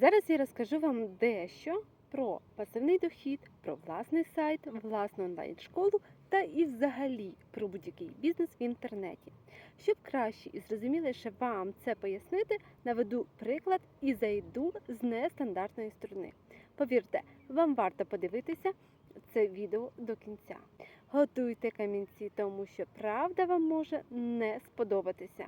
Зараз я розкажу вам дещо про пасивний дохід, про власний сайт, власну онлайн-школу та і взагалі про будь-який бізнес в інтернеті. Щоб краще і зрозуміліше вам це пояснити, наведу приклад і зайду з нестандартної сторони. Повірте, вам варто подивитися це відео до кінця. Готуйте камінці, тому що правда вам може не сподобатися.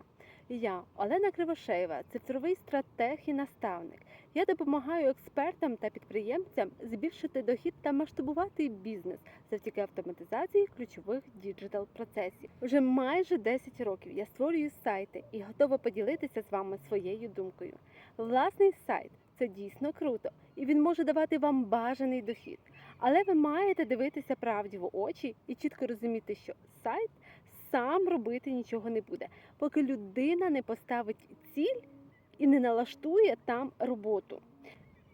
Я Олена Кривошеєва, цифровий стратег і наставник. Я допомагаю експертам та підприємцям збільшити дохід та масштабувати бізнес завдяки автоматизації ключових діджитал процесів. Вже майже 10 років я створюю сайти і готова поділитися з вами своєю думкою. Власний сайт це дійсно круто, і він може давати вам бажаний дохід. Але ви маєте дивитися правді в очі і чітко розуміти, що сайт сам робити нічого не буде, поки людина не поставить ціль і не налаштує там роботу.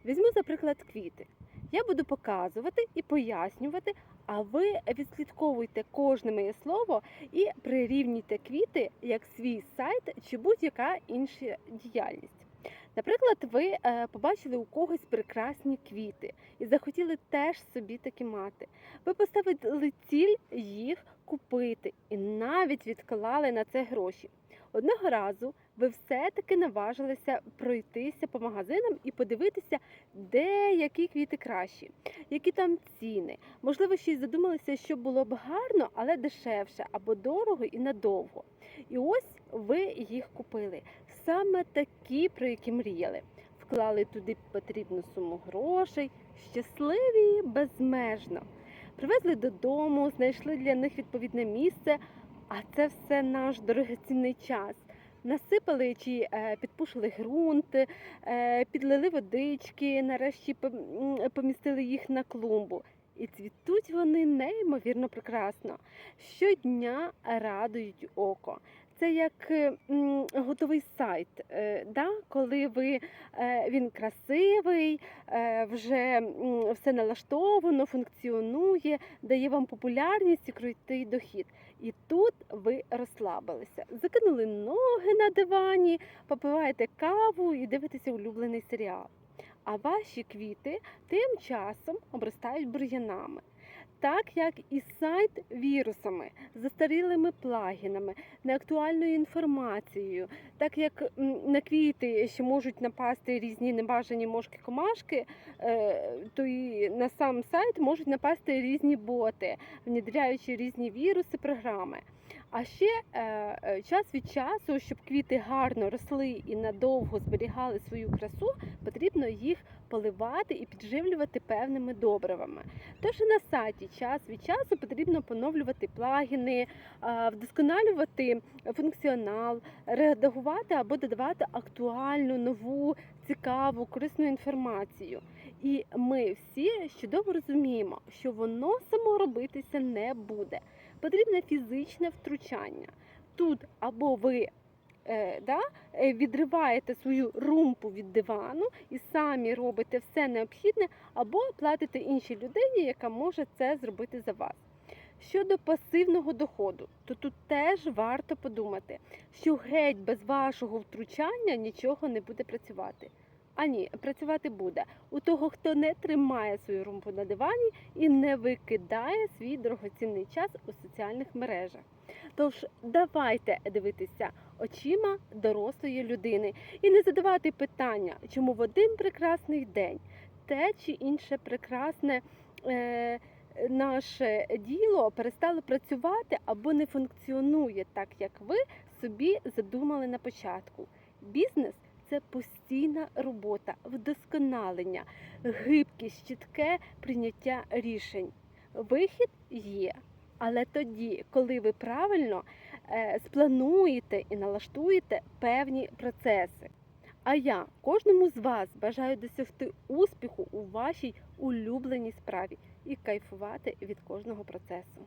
Візьму, за приклад, квіти. Я буду показувати і пояснювати, а ви відслідковуйте кожне моє слово і прирівнюйте квіти як свій сайт чи будь-яка інша діяльність. Наприклад, ви е, побачили у когось прекрасні квіти і захотіли теж собі такі мати. Ви поставили ціль їх купити і навіть відклали на це гроші. Одного разу ви все-таки наважилися пройтися по магазинам і подивитися, де які квіти кращі, які там ціни. Можливо, й задумалися, що було б гарно, але дешевше або дорого і надовго. І ось ви їх купили. Саме такі, про які мріяли. Вклали туди потрібну суму грошей, щасливі безмежно. Привезли додому, знайшли для них відповідне місце, а це все наш дорогоцінний час. Насипали чи е, підпушили ґрунт, е, підлили водички, нарешті помістили їх на клумбу. І цвітуть вони неймовірно прекрасно. Щодня радують око. Це як е, готовий сайт, е, да? коли ви, е, він красивий, вже все налаштовано, функціонує, дає вам популярність і крутий дохід. І тут ви розслабилися, закинули ноги на дивані, попиваєте каву і дивитеся улюблений серіал. А ваші квіти тим часом обростають бур'янами. Так як і сайт вірусами, застарілими плагінами, неактуальною інформацією, так як на квіти ще можуть напасти різні небажані мошки-комашки, е, то і на сам сайт можуть напасти різні боти, внедряючи різні віруси, програми. А ще е, е, час від часу, щоб квіти гарно росли і надовго зберігали свою красу, потрібно їх поливати і підживлювати певними добривами. Тож і на сайті час від часу потрібно поновлювати плагіни, вдосконалювати функціонал, редагувати або додавати актуальну, нову, цікаву, корисну інформацію. І ми всі чудово розуміємо, що воно само робитися не буде. Потрібне фізичне втручання. Тут або ви да, е, відриваєте свою румпу від дивану і самі робите все необхідне, або платите іншій людині, яка може це зробити за вас. Щодо пасивного доходу, то тут теж варто подумати, що геть без вашого втручання нічого не буде працювати. А ні, працювати буде у того, хто не тримає свою румпу на дивані і не викидає свій дорогоцінний час у соціальних мережах. Тож давайте дивитися очима дорослої людини і не задавати питання, чому в один прекрасний день те чи інше прекрасне. Е, Наше діло перестало працювати або не функціонує так, як ви собі задумали на початку. Бізнес це постійна робота, вдосконалення, гибкість, чітке прийняття рішень. Вихід є. Але тоді, коли ви правильно е, сплануєте і налаштуєте певні процеси. А я кожному з вас бажаю досягти успіху у вашій улюбленій справі і кайфувати від кожного процесу.